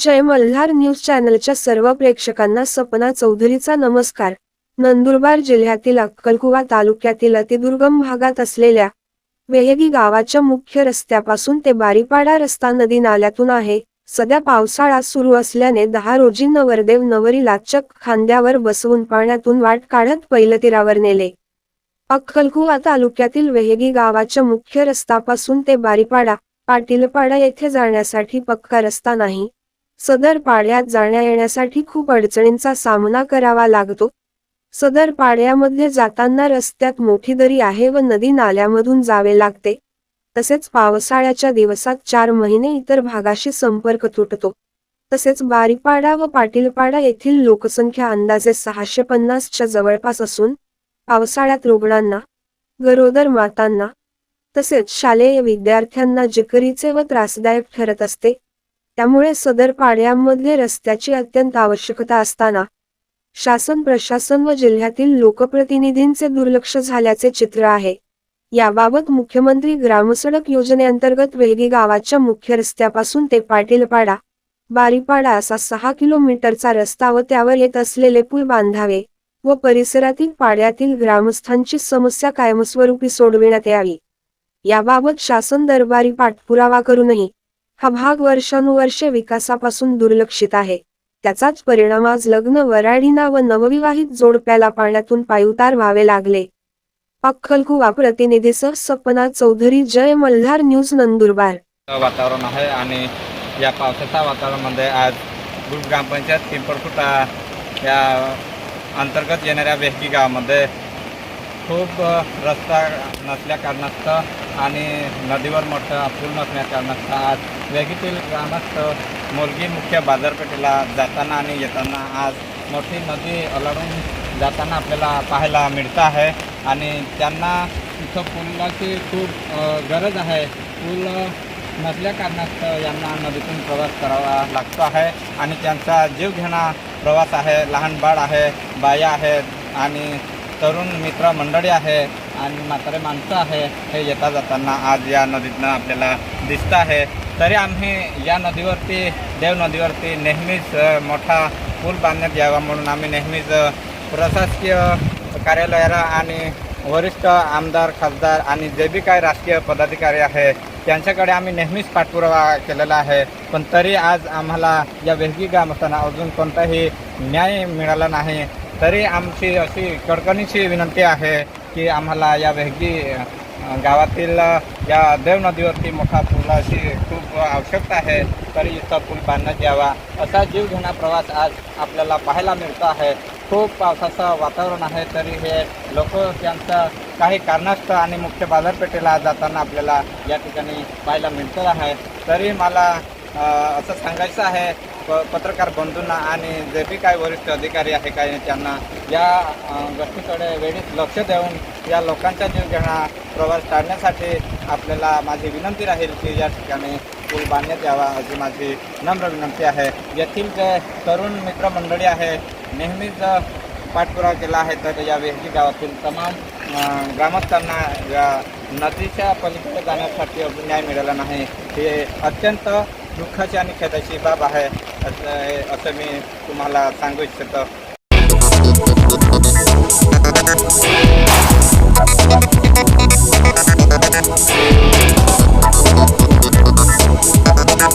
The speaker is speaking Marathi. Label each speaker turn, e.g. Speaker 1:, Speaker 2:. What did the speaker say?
Speaker 1: जय मल्हार न्यूज चॅनलच्या सर्व प्रेक्षकांना सपना चौधरीचा नमस्कार. नंदुरबार जिल्ह्यातील अक्कलकुवा तालुक्यातील अतिदुर्गम भागात असलेल्या वेहगी गावाच्या मुख्य रस्त्यापासून ते बारीपाडा रस्ता नदी नाल्यातून आहे. सध्या पावसाळा सुरू असल्याने दहा रोजी नवरदेव नवरीला चक खांद्यावर बसवून पाण्यातून वाट काढत पैलतीरावर नेले. अक्कलकुवा तालुक्यातील वेहगी गावाच्या मुख्य रस्त्यापासून ते बारीपाडा पाटीलपाडा येथे जाण्यासाठी पक्का रस्ता नाही. सदर पाड्यात जाण्या येण्यासाठी खूप अडचणींचा सामना करावा लागतो. सदर पाड्यामध्ये जाताना रस्त्यात मोठी दरी आहे व नदी नाल्यामधून जावे लागते. तसेच पावसाळ्याच्या दिवसात चार महिने इतर भागाशी संपर्क तुटतो. तसेच बारीपाडा व पाटीलपाडा येथील लोकसंख्या अंदाजे सहाशे पन्नासच्या जवळपास असून पावसाळ्यात रुग्णांना गरोदर मातांना तसेच शालेय विद्यार्थ्यांना जिकरीचे व त्रासदायक ठरत असते. त्यामुळे सदर पाड्यांमधले रस्त्याची अत्यंत आवश्यकता असताना शासन प्रशासन व जिल्ह्यातील लोकप्रतिनिधींचे दुर्लक्ष झाल्याचे चित्र आहे. याबाबत मुख्यमंत्री ग्रामसडक योजनेअंतर्गत वेलगी गावाच्या मुख्य रस्त्यापासून ते पाटीलपाडा बारीपाडा असा सहा किलोमीटरचा रस्ता व त्यावर येत असलेले पूल बांधावे व परिसरातील पाड्यातील ग्रामस्थांची समस्या कायमस्वरूपी सोडविण्यात यावी. याबाबत शासन दरबारी पाठपुरावा करूनही हा भाग वर्षानुवर्षे विकासापासून दुर्लक्षित आहे. त्याचाच परिणाम आज लग्न वराडीना व नवविवाहित जोडप्याला पाण्यातून पायउतार व्हावे लागले. अक्कलकुवा प्रतिनिधीसह सपना चौधरी जय मल्हार न्यूज नंदुरबार.
Speaker 2: वातावरण आहे आणि या पावसाच्या वातावरणामध्ये आज ग्रामपंचायत पिंपळखुटा या अंतर्गत येणाऱ्या वेहकी गावामध्ये खूप रस्ता नसल्या कारणास्तव आणि नदीवर मोठं पूल नसल्या कारणास्तव आज वेगीतील ग्रामस्थ मुलगी मुख्य बाजारपेठेला जाताना आणि येताना आज मोठी नदी ओलांडून जाताना आपल्याला पाहायला मिळतं आहे. आणि त्यांना इथं पुलाची खूप गरज आहे. पूल नसल्या कारणास्तव यांना नदीतून प्रवास करावा लागतो आहे. आणि त्यांचा जीव घेणा प्रवास आहे लहान बाळ आहे बाया आहेत आणि तरुण मित्र मंडळी आहे आणि म्हातारे माणसं आहे हे येता जाताना आज या नदीतनं आपल्याला दिसतं आहे. तरी आम्ही या नदीवरती देव नदीवरती नेहमीच मोठा पूल बांधण्यात यावा म्हणून आम्ही नेहमीच प्रशासकीय कार्यालयाला आणि वरिष्ठ आमदार खासदार आणि जे बी काय राजकीय पदाधिकारी आहे त्यांच्याकडे आम्ही नेहमीच पाठपुरावा केलेला आहे. पण तरी आज आम्हाला या वेगळी ग्रामस्थांना अजून कोणताही न्याय मिळाला नाही. तरी आमची अशी कडकणीची विनंती आहे की आम्हाला या वेगळी गावातील या देव नदीवरती मोठा पुलाची खूप आवश्यकता आहे तरी इथं पूल बांधण्यात यावा. असा जीवघेणा प्रवास आज आपल्याला पाहायला मिळतो आहे. खूप पावसाचं वातावरण आहे तरी हे लोक त्यांचं काही कारणास्तव आणि मुख्य बाजारपेठेला जाताना आपल्याला या ठिकाणी पाहायला मिळतं आहे. तरी मला असं सांगायचं आहे प पत्रकार बंधूंना आणि जे बी काही वरिष्ठ अधिकारी आहे काही त्यांना या गोष्टीकडे वेळीच लक्ष देऊन या लोकांचा जीव घेणा प्रवास टाळण्यासाठी आपल्याला माझी विनंती राहील की या ठिकाणी पूल बांधण्यात यावा अशी माझी नम्र विनंती आहे. येथील जे तरुण मित्रमंडळी आहे नेहमीच पाठपुरावा केला आहे तर या वेहजी गावातील तमाम ग्रामस्थांना या नदीच्या पलीकडे जाण्यासाठी न्याय मिळाला नाही. हे अत्यंत दुःखाची आणि खेदाची बाब आहे. असं असं मी तुम्हाला सांगू इच्छितो.